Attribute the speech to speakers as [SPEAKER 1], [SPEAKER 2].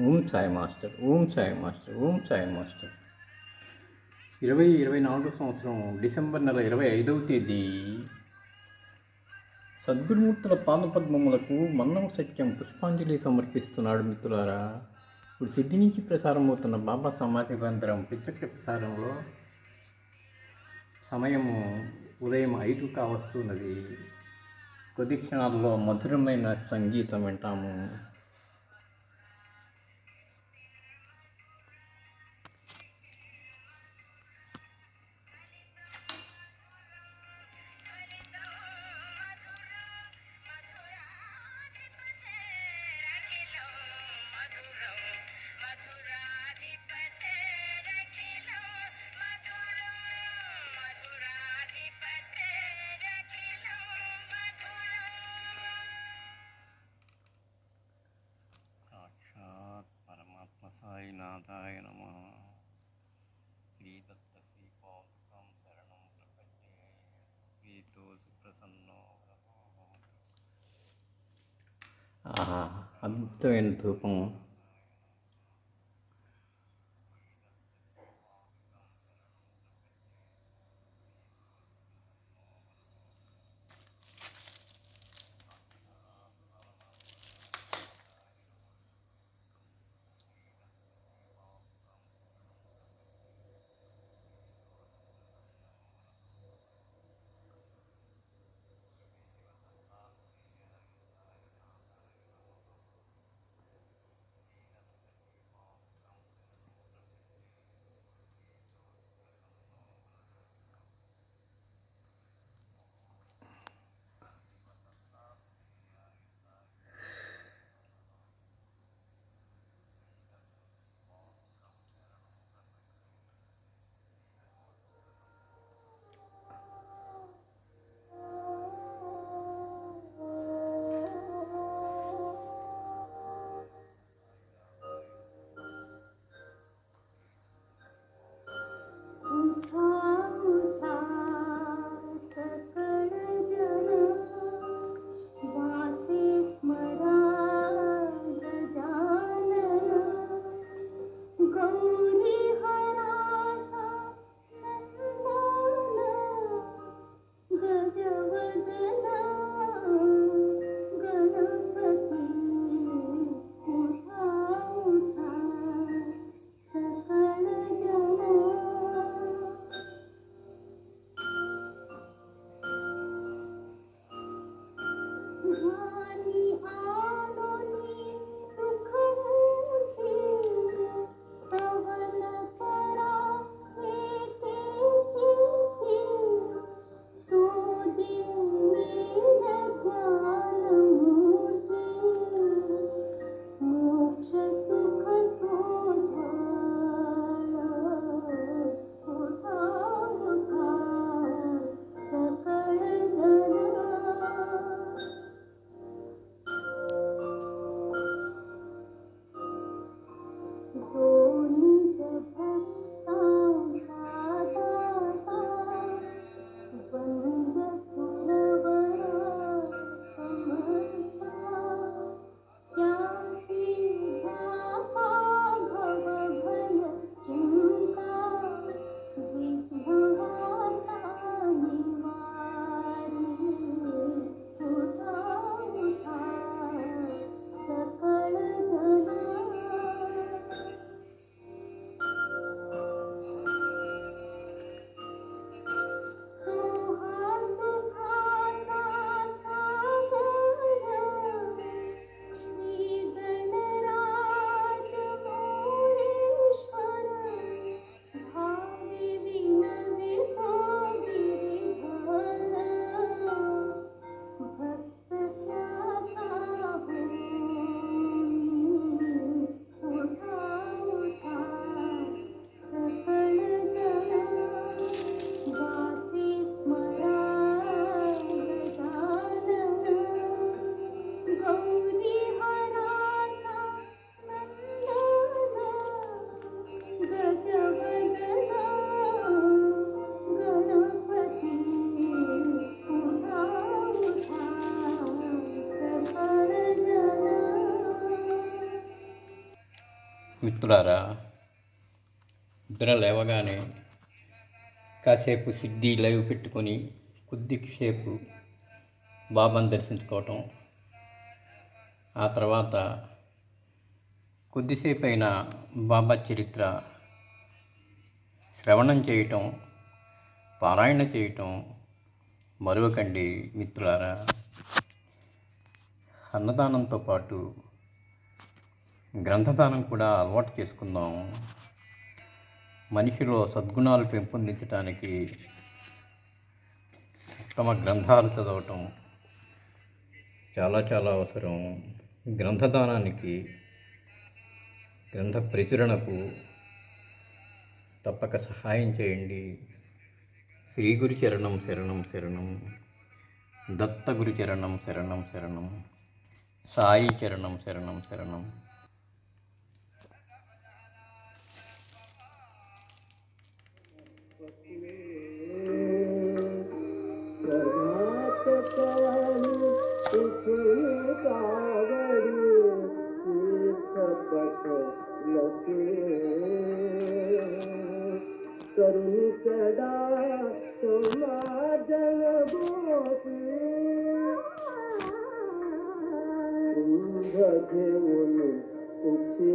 [SPEAKER 1] Om Sai master Om Sai master Om Sai master. ఇరవై ఇరవై నాలుగో సంవత్సరం డిసెంబర్ నెల ఇరవై ఐదవ తేదీ. సద్గురుమూర్తుల పాదపద్మములకు మన్నం సత్యం పుష్పాంజలి సమర్పిస్తున్నాడు మిత్రులారా. ఇప్పుడు సిద్ధి నుంచి ప్రసారమవుతున్న బాబా సమాధి బంధరం ప్రత్యక్ష ప్రసారంలో సమయము ఉదయం ఐదు కావస్తున్నది. కొద్ది క్షణాల్లో మధురమైన సంగీతం వింటాము. సాయినాథాయ నమ. శ్రీదత్త శ్రీపాదుకం శరణం ప్రపంచే. సుప్రీతో సుప్రసన్నో అద్భుతమైన ధూపం మిత్రులారా నిద్ర లేవగానే కాసేపు సిద్ధి లైవ్ పెట్టుకొని కొద్దిసేపు బాబాను దర్శించుకోవటం ఆ తర్వాత కొద్దిసేపు అయిన బాబా చరిత్ర శ్రవణం చేయటం పారాయణ చేయటం మరొకండి మిత్రులారా. అన్నదానంతో పాటు గ్రంథదానం కూడా అలవాటు చేసుకుందాం. మనిషిలో సద్గుణాలు పెంపొందించడానికి ఉత్తమ గ్రంథాలు చదవటం చాలా చాలా అవసరం. గ్రంథదానానికి గ్రంథ ప్రచురణకు తప్పక సహాయం చేయండి. శ్రీ గురు చరణం శరణం శరణం దత్త గురు చరణం శరణం శరణం సాయి చరణం శరణం శరణం.
[SPEAKER 2] রাধে বলে উঠে